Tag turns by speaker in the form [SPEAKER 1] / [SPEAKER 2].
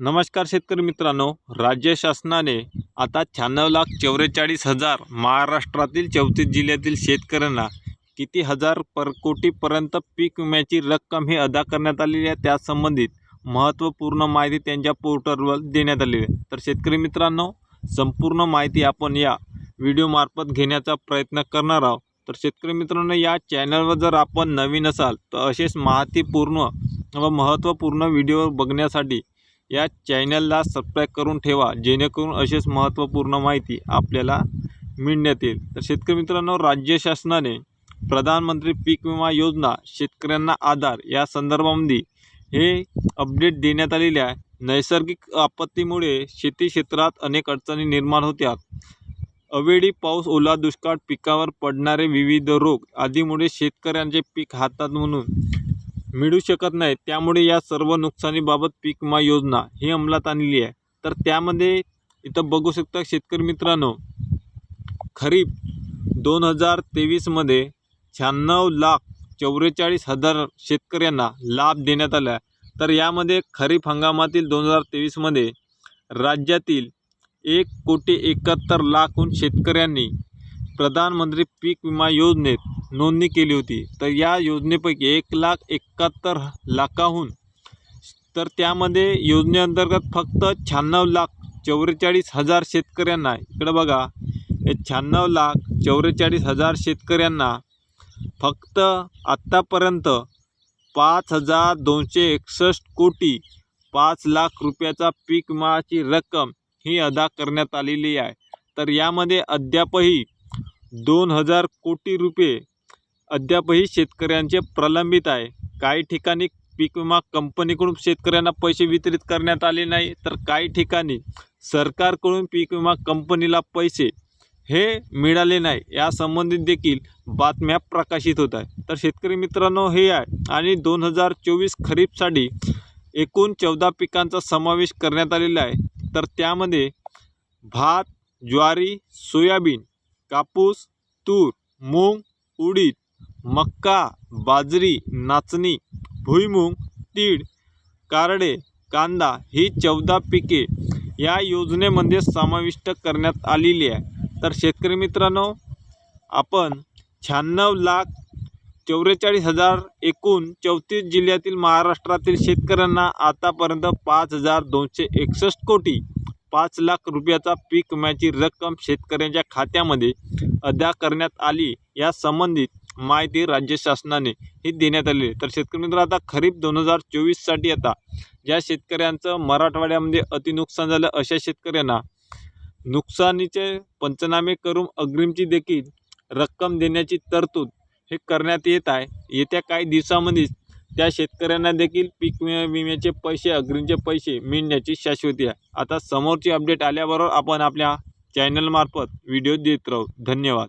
[SPEAKER 1] नमस्कार शेतकरी मित्रांनो. राज्य शासनाने आता शहाण्णव लाख चौवेचाळीस हजार महाराष्ट्रातील चौतीस जिल्ह्यातील शेतकऱ्यांना किती हजार पर कोटीपर्यंत पीक विम्याची रक्कम ही अदा करण्यात आलेली आहे? त्यासंबंधित महत्त्वपूर्ण माहिती त्यांच्या पोर्टलवर देण्यात आलेली आहे. तर शेतकरी मित्रांनो संपूर्ण माहिती आपण या व्हिडिओमार्फत घेण्याचा प्रयत्न करणार आहोत. तर शेतकरी मित्रांनो या चॅनलवर जर आपण नवीन असाल तर असेच माहितीपूर्ण व महत्त्वपूर्ण व्हिडिओ बघण्यासाठी या चॅनलला सबस्क्राईब करून ठेवा जेणेकरून असेच महत्त्वपूर्ण माहिती आपल्याला मिळण्यात येईल. तर शेतकरी मित्रांनो राज्य शासनाने प्रधानमंत्री पीक विमा योजना शेतकऱ्यांना आधार या संदर्भामध्ये हे अपडेट देण्यात आलेल्या नैसर्गिक आपत्तीमुळे शेती क्षेत्रात अनेक अडचणी निर्माण होत्या. अवेळी पाऊस ओला दुष्काळ पिकावर पडणारे विविध रोग आदीमुळे शेतकऱ्यांचे पीक हातात म्हणून मिळू शकत नाही त्यामुळे या सर्व नुकसानीबाबत पीक विमा योजना ही अंमलात आणली आहे. तर त्यामध्ये इथं बघू शकता शेतकरी मित्रांनो खरीप दोन हजार तेवीसमध्ये शहाण्णव लाख चौवेचाळीस हजार शेतकऱ्यांना लाभ देण्यात आला तर यामध्ये खरीप हंगामातील दोन हजार तेवीसमध्ये राज्यातील एक कोटी एकाहत्तर लाखहून शेतकऱ्यांनी प्रधानमंत्री पीक विमा योजनेत नोंदणी केली होती. तर या योजनेपैकी एक लाख एकाहत्तर लाखाहून तर त्यामध्ये योजनेअंतर्गत फक्त शहाण्णव लाख चौवेचाळीस हजार शेतकऱ्यांना इकडं बघा हे शहाण्णव लाख चौवेचाळीस हजार शेतकऱ्यांना फक्त आत्तापर्यंत पाच हजार दोनशे एकसष्ट कोटी पाच लाख रुपयाचा पीक विमाची रक्कम ही अदा करण्यात आलेली आहे. तर यामध्ये अद्यापही दोन हजार कोटी रुपये अद्यापही शेतकऱ्यांचे प्रलंबित आहे. काही ठिकाणी पीक विमा कंपनीकडून शेतकऱ्यांना पैसे वितरित करण्यात आले नाही तर काही ठिकाणी सरकारकडून पीक विमा कंपनीला पैसे हे मिळाले नाही यासंबंधित देखील बातम्या प्रकाशित होत आहे तर शेतकरी मित्रांनो हे आहे. आणि दोन हजार चोवीस खरीपसाठी एकूण चौदा पिकांचा समावेश करण्यात आलेला आहे. तर त्यामध्ये भात ज्वारी सोयाबीन कापूस तूर मूग उडीद मक्का बाजरी नाचणी भुईमूग तीळ कारडे कांदा ही चौदा पिके या योजनेमध्ये समाविष्ट करण्यात आलेली आहे. तर शेतकरी मित्रांनो आपण शहाण्णव लाख चौवेचाळीस हजार एकूण चौतीस जिल्ह्यातील महाराष्ट्रातील शेतकऱ्यांना आतापर्यंत पाच हजार दोनशे एकसष्ट कोटी पाच लाख रुपयाचा पीक विम्याची रक्कम शेतकऱ्यांच्या खात्यामध्ये अदा करण्यात आली. या संबंधित माहिती राज्य शासनाने ही देण्यात आली तर शेतकरी मित्र आता खरीप दोन हजार चोवीससाठी आता ज्या शेतकऱ्यांचं मराठवाड्यामध्ये अतिनुकसान झालं अशा शेतकऱ्यांना नुकसानीचे पंचनामे करून अग्रिमची देखील रक्कम देण्याची तरतूद हे करण्यात येत आहे. येत्या काही दिवसामध्येच त्या शेतकऱ्यांना देखील पीक विम्याचे पैसे अग्रिमचे पैसे मिळण्याची शाश्वती आहे. आता समोरची अपडेट आल्याबरोबर आपण आपल्या चॅनलमार्फत व्हिडिओ देत राहू. धन्यवाद.